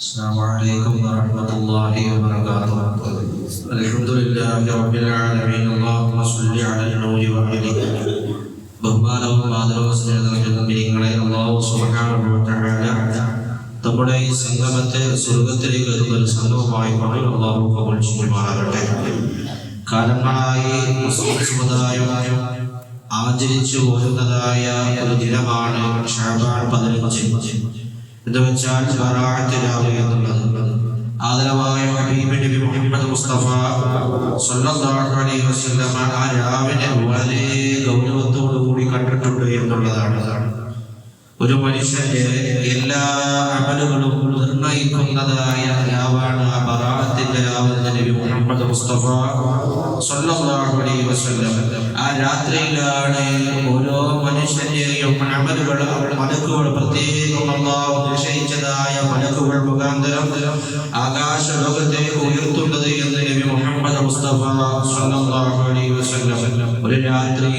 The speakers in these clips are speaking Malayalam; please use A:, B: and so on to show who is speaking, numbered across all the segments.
A: السلام عليكم ورحمة الله وبركاته الحمد لله رب العالمين اللهم صل على النور وعليه ബഹുമാനവും ആദരവും സ്നേഹം നിങ്ങളെ അള്ളാഹു സുബ്ഹാനഹു വ തആല നമ്മുടെ ഈ സംഗമത്തെ സ്വർഗത്തിലേക്ക് എത്തുന്ന ഒരു സംഗമമായി കൊണ്ട് അള്ളാഹു കബൂൽ ചെയ്യുമാറാകട്ടെ കാലങ്ങളായി മുസ്ലിം സമുദായം ആചരിച്ചു പോരുന്നതായ ഒരു ദിനമാണ് ഷാബാൻ പതിനഞ്ച് എന്ന് വെച്ചാൽ ബറാഅത്ത് രാവ് എന്നുള്ളത്. ആദരവായ ഹബീബ് നബി മുഹമ്മദ് മുസ്തഫ സല്ലല്ലാഹു അലൈഹി വസല്ലം ആ രാവിനെ വളരെ ഗൗരവത്തോടു കൂടി കണ്ടിട്ടുണ്ട് എന്നുള്ളതാണ്. ഒരു മനുഷ്യന്റെ എല്ലാ അമലുകളും നിർണയിക്കുന്നതായ രാവാണ് ആ ബറാഅത്തിന്റെ രാവ് നബി മുഹമ്മദ് മുസ്തഫ സല്ലല്ലാഹു അലൈഹി വസല്ലം. ആ രാത്രിയിലാണ് ഓരോ മനുഷ്യന്റെയും അമലുകൾ മലക്കുകൾ പ്രത്യേകം അള്ളാഹു നിശ്ചയിച്ചതായ മലക്കുകൾ മുഖാന്തരം ആകാശ ലോകത്തേക്ക് ഉയർത്തുന്നത് എന്ന് നബി മുഹമ്മദ് മുസ്തഫ സല്ലല്ലാഹു അലൈഹി വസല്ലം ഒരു രാത്രി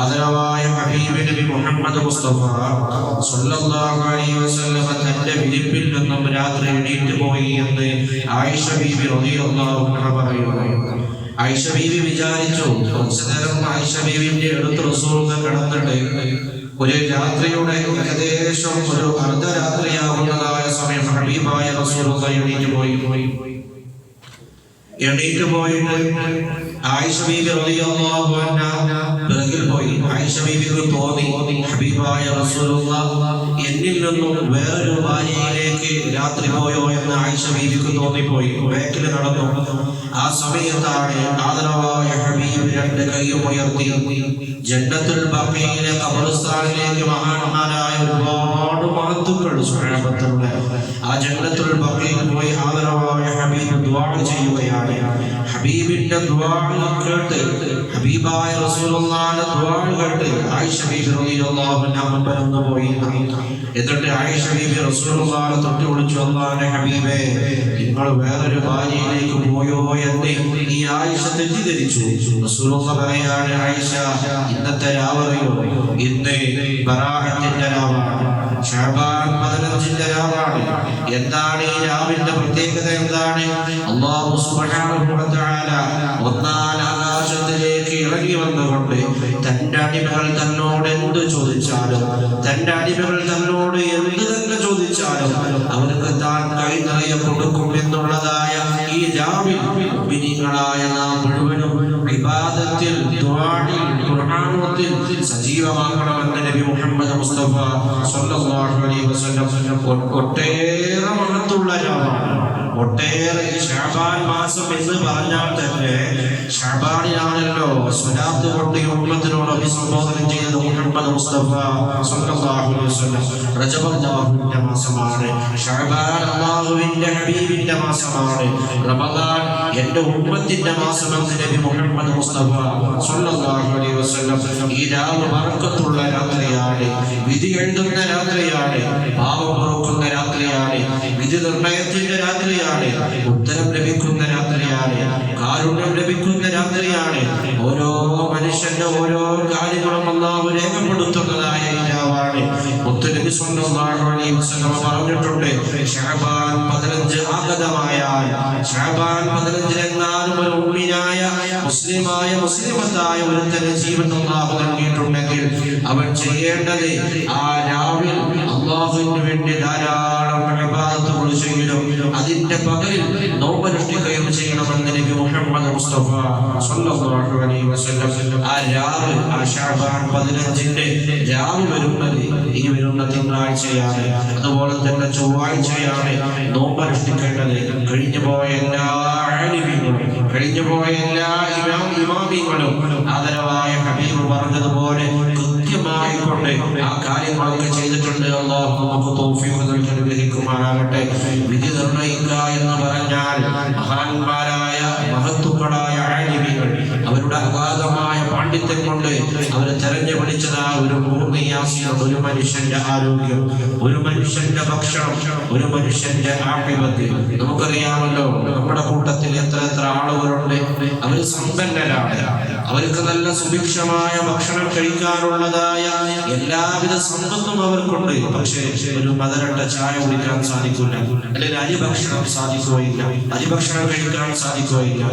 A: ആദരവായ ഹബീബ് നബി മുഹമ്മദ് മുസ്തഫ സല്ലല്ലാഹു അലൈഹി വസല്ലം തന്റെ വിരിപ്പിൽ നിന്നും രാത്രി എണീറ്റ് പോയി എന്ന് ആയിഷ ബീബി റളിയല്ലാഹു അൻഹ പറയുന്നു. ആയിഷ വിചാരിച്ചു. കുറച്ചു നേരം ആയിഷ ബീബിന്റെ അടുത്ത് റസൂലിനെ കിടന്നിട്ട് ഒരു രാത്രിയുടെ ഏകദേശം ഒരു അർദ്ധരാത്രിയാവുന്നതായ സമയം ഹബീബായ റസൂൽ എണീറ്റ് പോയി. പോയി എണീറ്റ് പോയി. ആയിഷ ബീബി റളിയല്ലാഹു അൻഹ പിറകിൽ പോയി. ആയിഷ തോന്നി ഹബീബായ റസൂലുള്ള എന്നിൽ നിന്നും വേറൊരു ഭാര്യയിലേക്ക് രാത്രി പോയോ എന്ന് ആയിഷ ബീബിക്ക് തോന്നിപ്പോയി. ബാക്കിൽ നടന്നു. ആ സമയത്താണ് ആദരവായ ഹബീബ് രണ്ട് കൈയും ഉയർത്തി. ജന്നത്തുൽ ബക്കയിലെ ഖബർസ്ഥാനിലേക്ക് മഹാന്മാരായ ഒരുപാട് മഹത്തുക്കൾ സ്വഹാബത്തുള്ള ആ ജന്നത്തുൽ ബക്കയിൽ പോയി ആദരവായ ഹബീബ് ദുആ ചെയ്യുകയാണ്. ഹബീബിന്റെ ദുആ കേട്ട് ഹബീബായ റസൂലുള്ളാഹിന്റെ ദുആ കേട്ട് ആയിഷ ബീബി റളിയല്ലാഹു അൻഹ മുൻപരന്ന് പോയി എന്നിട്ട് ആയിഷ ബീബി റസൂലുള്ളാഹിനെ തൊട്ട് വിളിച്ചു അല്ലാഹുവിന്റെ ഹബീബേ നിങ്ങൾ വേറൊരു ഭാര്യയിലേക്ക് പോയോ? എന്ന് ഈ ആയിഷ തെറ്റിദ്ധരിച്ചു. പറയാണ് ആയിഷ ഇന്നത്തെ രാവറിയോ? ഇന്ന് ബറാഹത്തിന്റെ രാവാണ് പതിനഞ്ചിന്റെ രാവാണ്. എന്താണ് ഈ രാവിന്റെ പ്രത്യേകത എന്താണ്? അള്ളാഹു ആകാശത്തിലേക്ക് ഇറങ്ങി വന്നുകൊണ്ട് തന്റെ അടിമകൾ തന്നോട് എന്ത് ചോദിച്ചാലും തന്റെ അടിമകൾ തന്നോട് എന്ത് തന്നെ ചോദിച്ചാലും അവർക്ക് താൻ കൊടുക്കും എന്നുള്ളതായ ഈ ജാമ്യം മുഅ്മിനീങ്ങളായ നാം മുഴുവനും ഇബാദത്തിൽ ദുആയിൽ സജീവമാക്കണമെന്ന് നബി മുഹമ്മദ് മുസ്തഫ സല്ലല്ലാഹു അലൈഹി വസല്ലം ഒട്ടേറെ മഹത്തുള്ള രാവാണ്. ഒട്ടേറെ ഷാബാൻ മാസം എന്ന് പറഞ്ഞാൽ തന്നെ ഷാബാനിലാണല്ലോ സ്വലാത്ത് കൊണ്ട് ഈ ഉമ്മത്തിനോട് അഭിസംബോധന ചെയ്തത് മുഹമ്മദ് മുസ്തഫ സ്വല്ലല്ലാഹു അലൈഹി വസല്ലം. റജബ് അല്ലാഹുവിന്റെ മാസമാണ്. ഷാബാൻ അല്ലാഹുവിന്റെ ഹബീബിന്റെ മാസമാണ്. റമദാൻ എന്റെ ഉമ്മത്തിന്റെ മാസമെന്ന് നബി മുഹമ്മദ് മുസ്തഫ സ്വല്ലല്ലാഹു അലൈഹി വസല്ലം ഈ രാവ് വർക്കത്തുള്ള രാത്രിയാണ് വിധി എഴുതുന്ന രാത്രിയാണ് പാപം നോക്കുന്ന രാത്രിയാണ് വിധി നിർണയത്തിന്റെ രാത്രിയാണ് ഉത്തരം ലഭിക്കുന്ന രാത്രിയാണ് കാരുണ്യം ലഭിക്കുന്ന രാത്രിയാണ്. ഓരോ മനുഷ്യന്റെ ഓരോ കാര്യങ്ങളും അള്ളാഹു രേഖപ്പെടുത്തുന്നതായ ഇരാവാണ് അലൈഹി വസല്ലം പറഞ്ഞിട്ടുണ്ട് 15 ആഗതമായാൽ ഷഅബാൻ 15 എങ്ങാനും ഒരു ഉമ്മിനായ മുസ്ലിമായ മുസ്ലിമത്തായ ഒരുത്തന് ജീവൻ അള്ളാഹു നൽകിയിട്ടുണ്ടെങ്കിൽ അവൻ ചെയ്യേണ്ടത് ആ രാവിൽ അള്ളാഹുവിന് വേണ്ടി ധാരാളം പ്രഭാതത്തോട് ചെയ്യണം അതിന്റെ പകലിൽ നോമ്പനുഷ്ഠിക്കുകയും ചെയ്യണമെന്ന് നബി മുഹമ്മദ് മുസ്തഫ സ്വല്ലല്ലാഹു അലൈഹി വസല്ലം ആ രാവ് ആ ഷഅബാൻ 15ന്റെ രാവ് വരുന്നത് ഈ വരുന്ന തിങ്കളാഴ്ചയാണ്. അതുപോലെ തന്നെ ചൊവ്വാഴ്ചയാണ് നോമ്പനുഷ്ഠിക്കേണ്ടത് കഴിഞ്ഞു പോയ എല്ലാ ആലിമീങ്ങളും കഴിഞ്ഞു പോയ എല്ലാ ഇമാം ഇമാമിങ്ങളും ആദരവായ ഹബീബ് പറഞ്ഞതുപോലെ കൃത്യമായിക്കൊണ്ട് ആ കാര്യങ്ങളൊക്കെ ചെയ്തിട്ടുണ്ട്. അള്ളാഹു നമുക്ക് തൗഫീഖ് നൽകി അനുഗ്രഹിക്കുമാറാകട്ടെ. വിധി നിർണയിക്കുക എന്ന് പറഞ്ഞാൽ മഹാന്മാരായ മഹത്വങ്ങളായ ആലിമീങ്ങൾ അവരുടെ അഗാധമായ പാണ്ഡിത്യം കൊണ്ട് അവരെ പിടിച്ചത് ഒരു ഭൂമിയാസിയ ഒരു മനുഷ്യന്റെ ആരോഗ്യം ഒരു മനുഷ്യന്റെ ഭക്ഷണം ഒരു മനുഷ്യന്റെ ആഭിപത്യം നമുക്കറിയാമല്ലോ നമ്മുടെ കൂട്ടത്തിൽ എത്ര എത്ര ആളുകളുണ്ട്. അവർ സമ്പന്നരാണ്. അവർക്ക് നല്ല സുഭിക്ഷമായ ഭക്ഷണം കഴിക്കാനുള്ളതായ എല്ലാവിധ സമ്പത്തും അവർക്കുണ്ട്. പക്ഷേ ഒരു മധുരട്ട ചായ കുടിക്കാൻ സാധിക്കില്ല. അല്ലെങ്കിൽ അരിഭക്ഷണം സാധിക്കുകയില്ല. അരിഭക്ഷണം കഴിക്കാൻ സാധിക്കുകയില്ല.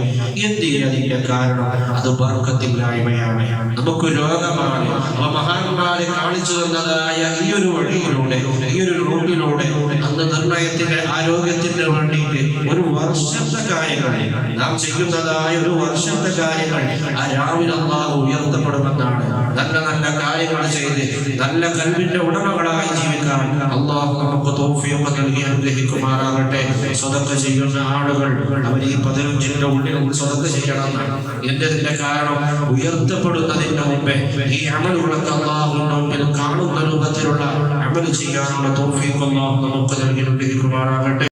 A: എന്തിനതിന്റെ കാരണം? അത് ബർക്കത്തില്ലായ്മയാണ്. നമുക്ക് രോഗമാണ്. മഹാന്മാരെ കാണിച്ചു തന്നതായ ഈ ഒരു വഴിയിലൂടെ ഈ ഒരു റൂട്ടിലൂടെ അന്ന് നിർണയത്തിന്റെ ആരോഗ്യത്തിന് വേണ്ടിയിട്ട് ഒരു വർഷത്തെ കാര്യങ്ങൾ നാം ചെയ്യുന്നതായ ഒരു വർഷത്തെ കാര്യങ്ങൾ ആ രാവിലെ അള്ളാഹു ഉയർത്തപ്പെടുമെന്നാണ്. നല്ല നല്ല കാര്യങ്ങൾ ചെയ്ത് നല്ല കൽവിന്റെ ഉടമകളായി ജീവിക്കാൻ അള്ളാഹു നമുക്ക് തോഫിയൊക്കെ നൽകി അനുഗ്രഹിക്കുമാറാകട്ടെ. സ്വതക്ക ചെയ്യുന്ന ആളുകൾ അവർ ഈ പതിനഞ്ചിന്റെ ഉള്ളിൽ സ്വതക്ക ചെയ്യണം എന്നതിന്റെ കാരണം? ഉയർത്തപ്പെടുന്നതിന്റെ മുമ്പേ ഈ അമലുകളൊക്കെ അള്ളാഹുവിന്റെ മുമ്പിൽ കാണുന്ന രൂപത്തിലുള്ള അമൽ ചെയ്യാനുള്ള തോഫിയൊക്കെ അള്ളാഹു നമുക്ക് നൽകി അനുഗ്രഹിക്കുമാറാകട്ടെ.